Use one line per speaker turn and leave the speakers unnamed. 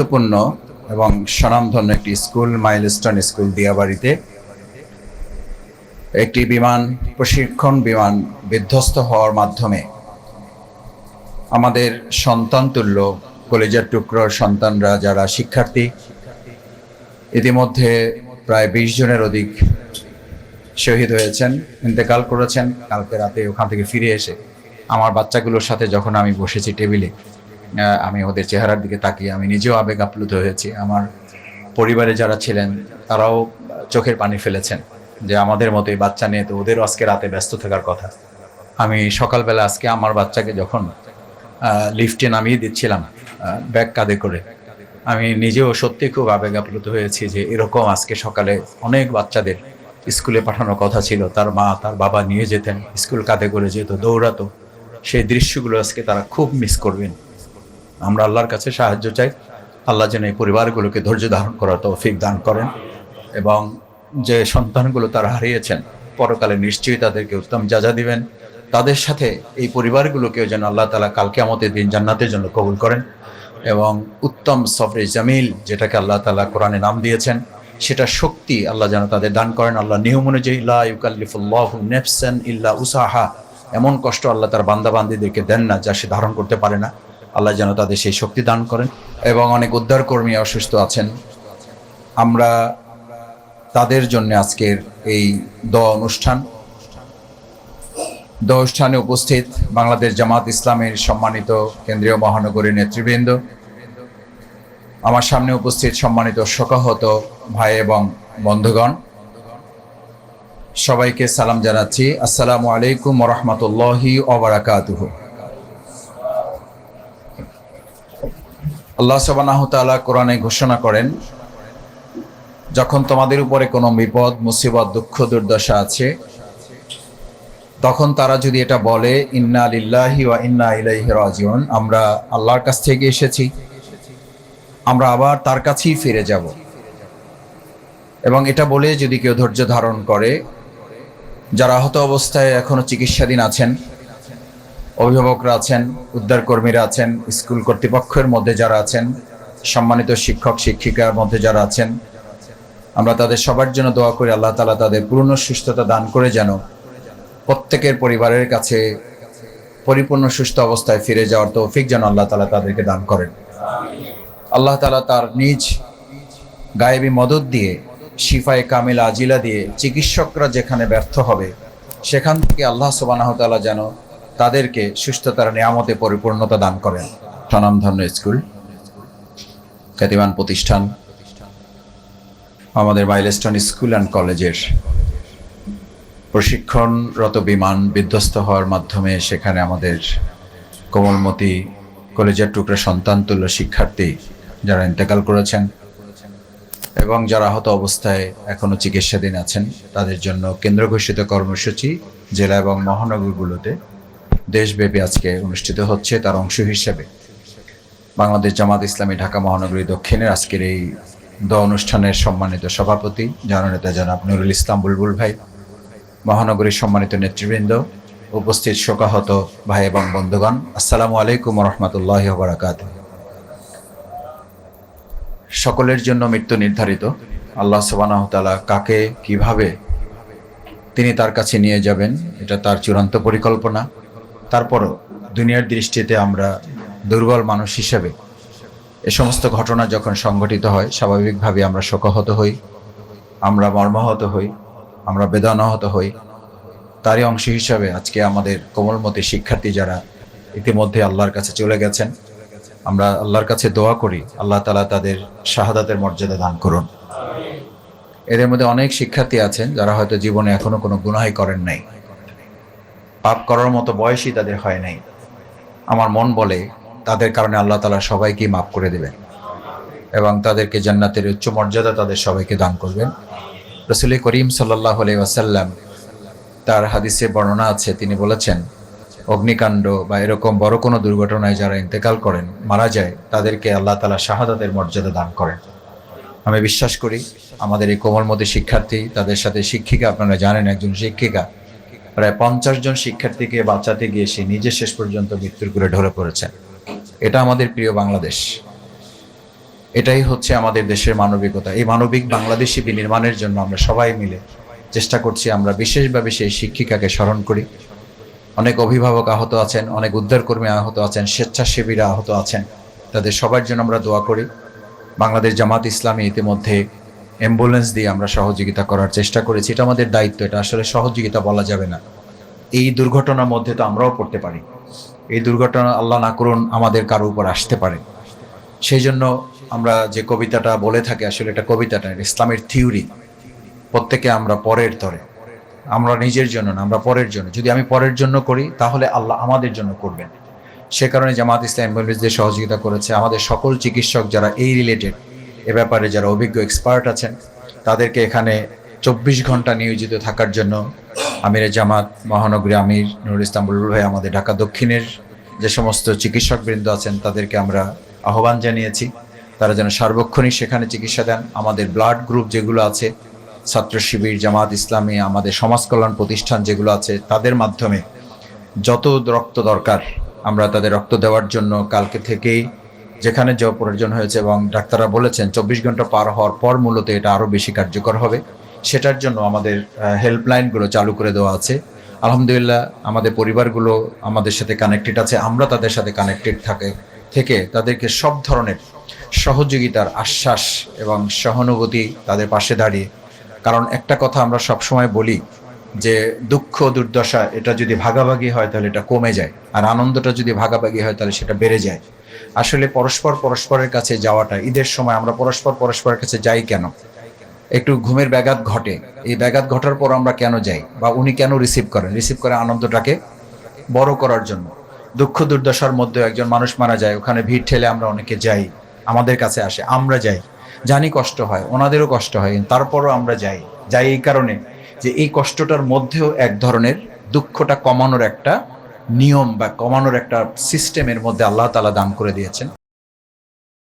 গুরুত্বপূর্ণ এবং স্বনামধন্য একটি স্কুল, মাইলস্টোন স্কুল দিয়াবাড়িতে। একটি বিমান, প্রশিক্ষণ বিমান বিধ্বস্ত হওয়ার মাধ্যমে আমাদের সন্তান তুল্য, কলেজের টুকরোর সন্তানরা যারা শিক্ষার্থী, ইতিমধ্যে প্রায় বিশ জনের অধিক শহীদ হয়েছেন, ইন্তেকাল করেছেন। কালকে রাতে ওখান থেকে ফিরে এসে আমার বাচ্চাগুলোর সাথে যখন আমি বসেছি টেবিলে আমি ওদের চেহারার দিকে তাকিয়ে আমি নিজেও আবেগ আপ্লুত হয়েছি। আমার পরিবারে যারা ছিলেন, তারাও চোখের পানি ফেলেছেন যে আমাদের মতোই বাচ্চা নিয়ে তো ওদেরও আজকে রাতে ব্যস্ত থাকার কথা। আমি সকালবেলা আজকে আমার বাচ্চাকে যখন লিফটে নামিয়ে দিচ্ছিলাম ব্যাগ কাঁধে করে, আমি নিজেও সত্যি খুব আবেগ আপ্লুত হয়েছি যে এরকম আজকে সকালে অনেক বাচ্চাদের স্কুলে পাঠানোর কথা ছিল। তার মা, তার বাবা নিয়ে যেতেন, স্কুল কাঁধে করে যেত, দৌড়াতো। সেই দৃশ্যগুলো আজকে তারা খুব মিস করবেন। আমরা আল্লাহর কাছে সাহায্য চাই। আল্লাহ যেন এই পরিবারগুলোকে ধৈর্য ধারণ করার তৌফিক দান করেন এবং যে সন্তানগুলো তারা হারিয়েছেন, পরকালে নিশ্চয়ই তাদেরকে উত্তম যাজা দিবেন। তাদের সাথে এই পরিবারগুলোকেও যেন আল্লাহ তালা কালকে আমাদের দিন জান্নাতের জন্য কবুল করেন এবং উত্তম সফরে জামিল, যেটাকে আল্লাহ তালা কোরআনে নাম দিয়েছেন, সেটা শক্তি আল্লাহ যেন তাদের দান করেন। আল্লাহ নিয়ম অনুযায়ী ইউকাল্লিফুল্লাহ নেফসান ইল্লা উসাহা এমন কষ্ট আল্লাহ তার বান্দা বান্দিদেরকে দেন না যা সে ধারণ করতে পারে না। আল্লাহ যেন তাদের সেই শক্তি দান করেন এবং অনেক উদ্ধার কর্মী অসুস্থ আছেন। আমরা তাদের জন্য আজকের এই দ অনুষ্ঠান। দ অনুষ্ঠানে উপস্থিত বাংলাদেশ জামাত ইসলামের সম্মানিত কেন্দ্রীয় মহানগরী নেতৃবৃন্দ, আমার সামনে উপস্থিত সম্মানিত শোকাহত ভাই এবং বন্ধুগণ, সবাইকে সালাম জানাচ্ছি। আসসালামু আলাইকুম রহমতুল্লাহি ওবরাকাতুহু আল্লাহ সবানাহ তাআলা কোরআনে ঘোষণা করেন, যখন তোমাদের উপরে কোনো বিপদ, মুসিবত, দুঃখ, দুর্দশা আছে, তখন তারা যদি এটা বলে, ইন্না লিল্লাহি ওয়া ইন্না ইলাইহি রাজিউন আমরা আল্লাহর কাছ থেকে এসেছি, আমরা আবার তার কাছেই ফিরে যাব। এবং এটা বলে যদি কেউ ধৈর্য ধারণ করে, যারা আহত অবস্থায় এখনও চিকিৎসাধীন আছেন অভিভাবকরা আছেন উদ্ধার কর্মীরা আছেন, স্কুল কর্তৃপক্ষের মধ্যে যারা আছেন, সম্মানিত শিক্ষক, শিক্ষিকার মধ্যে যারা আছেন, আমরা তাদের সবার জন্য দোয়া করি, আল্লাহ তালা তাদের পূর্ণ সুস্থতা দান করে যেন প্রত্যেকের পরিবারের কাছে পরিপূর্ণ সুস্থ অবস্থায় ফিরে যাওয়ার তৌফিক যেন আল্লাহ তালা তাদেরকে দান করেন। আল্লাহ তালা তার নিজ গায়েবী মদত দিয়ে, শিফায়ে কামিল আজিলা দিয়ে চিকিৎসকরা যেখানে ব্যর্থ হবে, সেখান থেকে আল্লাহ সুবানাহ তালা যেন তাদেরকে সুস্থতার নিয়ামতে পরিপূর্ণতা দান করেন। স্বনামধন্য স্কুল, খ্যাতিমান প্রতিষ্ঠান, আমাদের মাইলস্টোন স্কুল অ্যান্ড কলেজের প্রশিক্ষণরত বিমান বিধ্বস্ত হওয়ার মাধ্যমে সেখানে আমাদের কোমলমতি কলেজের টুকরা সন্তান তুল্য শিক্ষার্থী যারা ইন্তেকাল করেছেন এবং যারা আহত অবস্থায় এখনও চিকিৎসাধীন আছেন, তাদের জন্য কেন্দ্র ঘোষিত কর্মসূচি জেলা এবং মহানগরগুলোতে দেশব্যাপী আজকে অনুষ্ঠিত হচ্ছে তার অংশ হিসেবে। বাংলাদেশ জামাত ইসলামী ঢাকা মহানগরী দক্ষিণের আজকের এই দ অনুষ্ঠানের সম্মানিত সভাপতি জননেতা জনাব নুরুল ইসলাম বুলবুল ভাই, মহানগরীর সম্মানিত নেতৃবৃন্দ, উপস্থিত শোকাহত ভাই এবং বন্ধুগণ, আসসালামু আলাইকুম রহমতুল্লাহ বারাকাত সকলের জন্য মৃত্যু নির্ধারিত। আল্লাহ সুবানাহ তাআলা কাকে, কীভাবে তিনি তার কাছে নিয়ে যাবেন, এটা তার চূড়ান্ত পরিকল্পনা। তারপরও দুনিয়ার দৃষ্টিতে আমরা দুর্বল মানুষ হিসেবে এ সমস্ত ঘটনা যখন সংঘটিত হয় স্বাভাবিকভাবে আমরা শোকাহত হই, আমরা মর্মাহত হই, আমরা বেদনাহত হই। তারই অংশ হিসাবে আজকে আমাদের কোমলমতি শিক্ষার্থী যারা ইতিমধ্যে আল্লাহর কাছে চলে গেছেন, আমরা আল্লাহর কাছে দোয়া করি, আল্লাহ তালা তাদের শাহাদাতের মর্যাদা দান করুন। এদের মধ্যে অনেক শিক্ষার্থী আছেন যারা হয়তো জীবনে এখনও কোনো গুনাহাই করেন নাই। পাপ করার মতো বয়সই তাদের হয় নাই। আমার মন বলে তাদের কারণে আল্লাহ তালা সবাইকেই মাফ করে দেবেন এবং তাদেরকে জান্নাতের উচ্চ মর্যাদা তাদের সবাইকে দান করবেন। রসুল করিম সাল্লাহ ওয়াসাল্লাম তার হাদিসে বর্ণনা আছে, তিনি বলেছেন, অগ্নিকাণ্ড বা এরকম বড় কোনো দুর্ঘটনায় যারা ইন্তেকাল করেন, মারা যায়, তাদেরকে আল্লাহ তালা শাহাদাতের মর্যাদা দান করেন। আমি বিশ্বাস করি, আমাদের এই কোমলমতি শিক্ষার্থী, তাদের সাথে শিক্ষিকা, আপনারা জানেন একজন শিক্ষিকা প্রায় পঞ্চাশ জন শিক্ষার্থীকে বাঁচাতে গিয়ে সে নিজে শেষ পর্যন্ত মৃত্যুর করে ঢলে পড়েছেন এটা আমাদের প্রিয় বাংলাদেশ। এটাই হচ্ছে আমাদের দেশের মানবিকতা। এই মানবিক বাংলাদেশি বিনির্মাণের জন্য আমরা সবাই মিলে চেষ্টা করছি আমরা বিশেষভাবে সেই শিক্ষিকাকে স্মরণ করি। অনেক অভিভাবক আহত আছেন, অনেক উদ্ধারকর্মী আহত আছেন, স্বেচ্ছাসেবীরা আহত আছেন। তাদের সবার জন্য আমরা দোয়া করি। বাংলাদেশ জামাত ইসলামী ইতিমধ্যে অ্যাম্বুলেন্স দিয়ে আমরা সহযোগিতা করার চেষ্টা করেছি। এটা আমাদের দায়িত্ব, এটা আসলে সহযোগিতা বলা যাবে না। এই দুর্ঘটনার মধ্যে তো আমরাও পড়তে পারি। এই দুর্ঘটনা আল্লাহ না করুন আমাদের কারও উপর আসতে পারে। সেই জন্য আমরা যে কবিতাটা বলে থাকি, আসলে এটা কবিতাটা ইসলামের থিওরি। প্রত্যেকে আমরা পরের তরে। আমরা নিজের জন্য না, আমরা পরের জন্য। যদি আমি পরের জন্য করি, তাহলে আল্লাহ আমাদের জন্য করবেন। সে কারণে জামাত ইসলাম অ্যাম্বুলেন্স দিয়ে সহযোগিতা করেছে। আমাদের সকল চিকিৎসক যারা এই রিলেটেড এ ব্যাপারে যারা অভিজ্ঞ এক্সপার্ট আছেন, তাদেরকে এখানে চব্বিশ ঘণ্টা নিয়োজিত থাকার জন্য আমির জামাত, মহানগরী আমির নুরুল ইসলাম ভাই, আমাদের ঢাকা দক্ষিণের যে সমস্ত চিকিৎসকবৃন্দ আছেন, তাদেরকে আমরা আহ্বান জানিয়েছি। তারা যেন সার্বক্ষণিক সেখানে চিকিৎসা দেন। আমাদের ব্লাড গ্রুপ যেগুলো আছে, ছাত্র শিবির, জামাত ইসলামী, আমাদের সমাজ কল্যাণ প্রতিষ্ঠান যেগুলো আছে, তাদের মাধ্যমে যত রক্ত দরকার, আমরা তাদের রক্ত দেওয়ার জন্য কালকে থেকেই যেখানে যা প্রয়োজন হয়েছে এবং ডাক্তাররা বলেছেন চব্বিশ ঘণ্টা পার হওয়ার পর মূলত এটা আরও বেশি কার্যকর হবে। সেটার জন্য আমাদের হেল্পলাইনগুলো চালু করে দেওয়া আছে। আলহামদুলিল্লাহ, আমাদের পরিবারগুলো আমাদের সাথে কানেক্টেড আছে, আমরা তাদের সাথে কানেক্টেড থাকে, থেকে তাদেরকে সব ধরনের সহযোগিতার আশ্বাস এবং সহানুভূতি তাদের পাশে দাঁড়িয়ে। কারণ একটা কথা আমরা সবসময় বলি যে, দুঃখ, দুর্দশা, এটা যদি ভাগাভাগি হয় তাহলে এটা কমে যায়। আর আনন্দটা যদি ভাগাভাগি হয় তাহলে সেটা বেড়ে যায়। আসলে পরস্পর পরস্পরের কাছে যাওয়াটা, ঈদের সময় আমরা পরস্পর পরস্পরের কাছে যাই কেন? একটু ঘুমের ব্যাঘাত ঘটে, এই ব্যাঘাত ঘটার পর আমরা কেন যাই? বা উনি কেন রিসিভ করেন? রিসিভ করে আনন্দটাকে বড় করার জন্য। দুঃখ দুর্দশার মধ্যে একজন মানুষ মারা যায়, ওখানে ভিড় ঠেলে আমরা অনেকে যাই, আমাদের কাছে আসে, আমরা যাই। জানি কষ্ট হয়, ওনাদেরও কষ্ট হয়, তারপরও আমরা যাই। যাই এই কারণে যে এই কষ্টটার মধ্যেও এক ধরনের দুঃখটা কমানোর একটা নিয়ম বা কমানোর একটা সিস্টেমের মধ্যে আল্লাহ তালা দান করে দিয়েছেন।